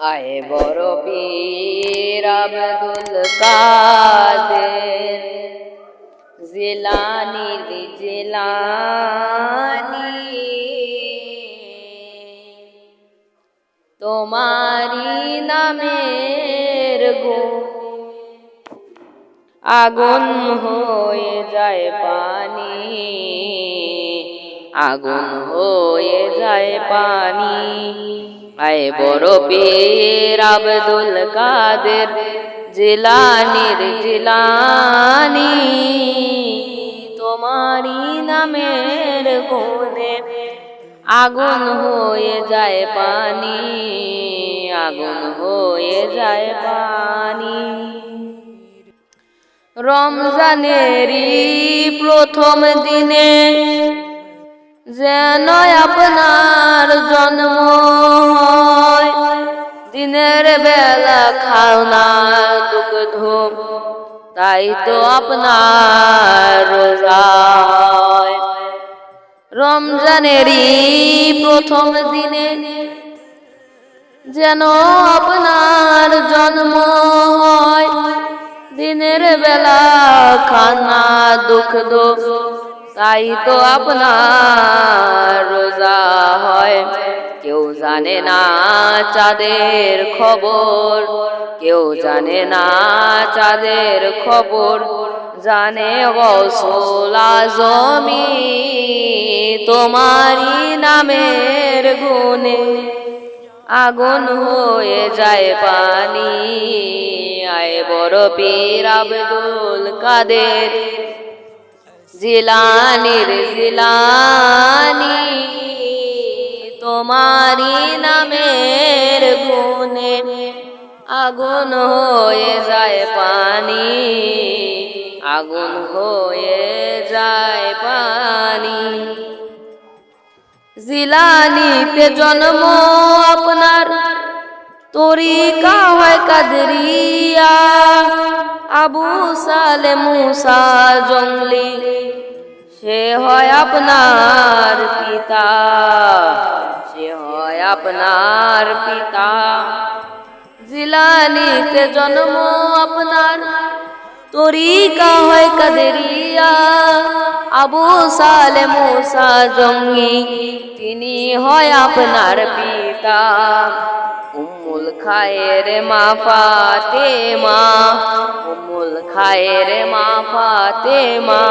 আয় বড় পীর আব্দুল কাদের। জিলানি জিলানি তোমারি নামের গো। আগুন হয়ে যায় পানি, আগুন হয়ে যায় পানি। আয় বড় পীর আব্দুল কাদের জিলানির জিলানি তোমারি নামের গুণে আগুন হয়ে যায় পানি আগুন হয়ে যায় পানি। রমজানেরই প্রথম দিনে যেন আপনার জন্ম দিনের বেলা খাও না দুগ্ধ তাই তো আপনার রোজা রমজানেরই প্রথম দিনে যেন আপনার জন্ম হয় দিনের বেলা খানা দুঃখ দুঃখ তাই তো আপনার জানে না চাঁদের খবর। কেউ জানে না চাঁদের খবর। জানে গসলা জমি তোমারই নামের গুণে। আগুন হয়ে যায় পানি, আয় বড় পীর আব্দুল কাদের। জিলানির জিলানি তোমারি নামের গুণে আগুন হয়ে যায় পানি, আগুন হয়ে যায় পানি। জিলানিতে জন্ম আপনার, তরিকা হয় কাদরিয়া। আবু সালে মুসা জঙ্গলি, সে হয় আপনার পিতা। আপনার পিতা। জিলানিতে জন্ম আপনার। তরিকা হয় কাদেরিয়া। আবু সালে মুসা জঙ্গি। তিনি হয় আপনার পিতা। উম্মুল খায়ের মা ফাতে মা উম্মুল খায়ের মা ফাতে মা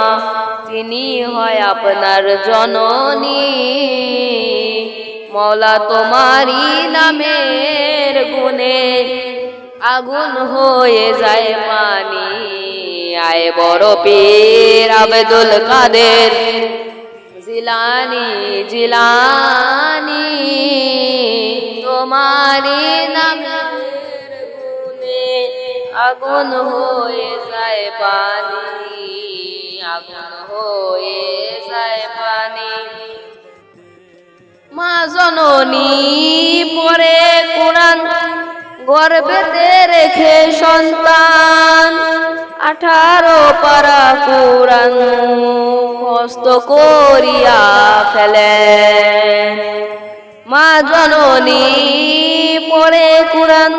তিনি হয় আপনার জননী। মৌলা তোমারি নামের গুণে আগুন হয়ে যায় পানি। আয় বড় পীর আবেদুল কাদের। জিলানি জিলানি তোমারি নামের আগুন হয়ে যায় পানি। আগুন হয়ে মা জননী পরে কোরআন গর্বেতে রেখে সন্তান। আঠারো পারা কোরআন হস্ত করিয়া ফেলেন। মা জননী পরে কোরআন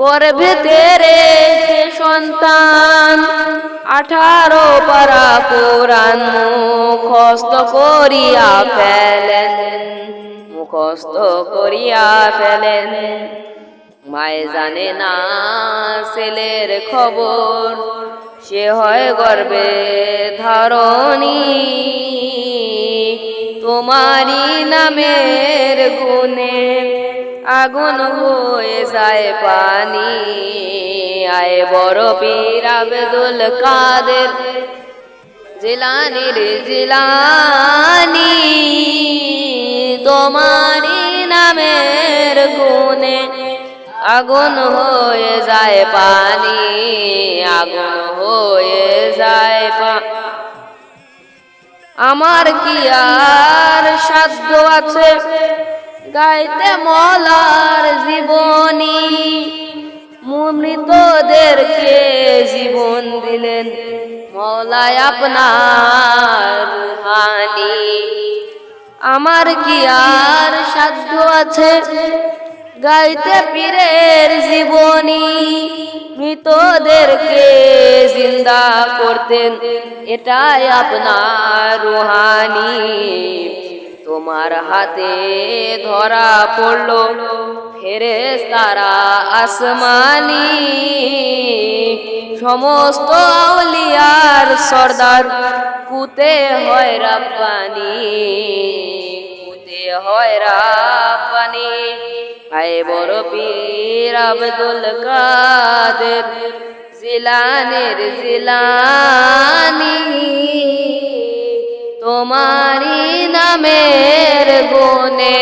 গর্ভেতে রেখে সন্তান। আঠারো পারা কোরআন মুখস্থ করিয়া ফেলেন। মুখস্থ করিয়া ফেলেন। মায়ে জানে না ছেলের খবর, সে হয় গর্বে ধারণী। তোমারি নামের গুণে আগুন হয়ে যায় পানি। আয় বড় পীর আবেদুল কাদের, জিলানির জিলানি। তোমারি নামের গুণে আগুন হয়ে যায় পানি, আগুন হয়ে যায় আমার কি আর সাধ্য আছে গাইতে মলার জীবনী? মৃতদেরকে জীবন দিলেন মলায় আপনার হানি। আমার কি আর সাধ্য আছে? গাইতে পীরের জীবনী, মৃতদেরকে জিন্দা করতেন। এটাই আপনার রুহানি। তোমার হাতে ধরা পড়ল ফেরেস তারা আসমানি। সমস্ত আউলিয়ার সর্দার কুতে হয় রাব্বানি কুতে হয় রাব্বানি। আয় বড় পীর আব্দুল কাদের, জিলানের জিলানি। তোমারি নামের গুণে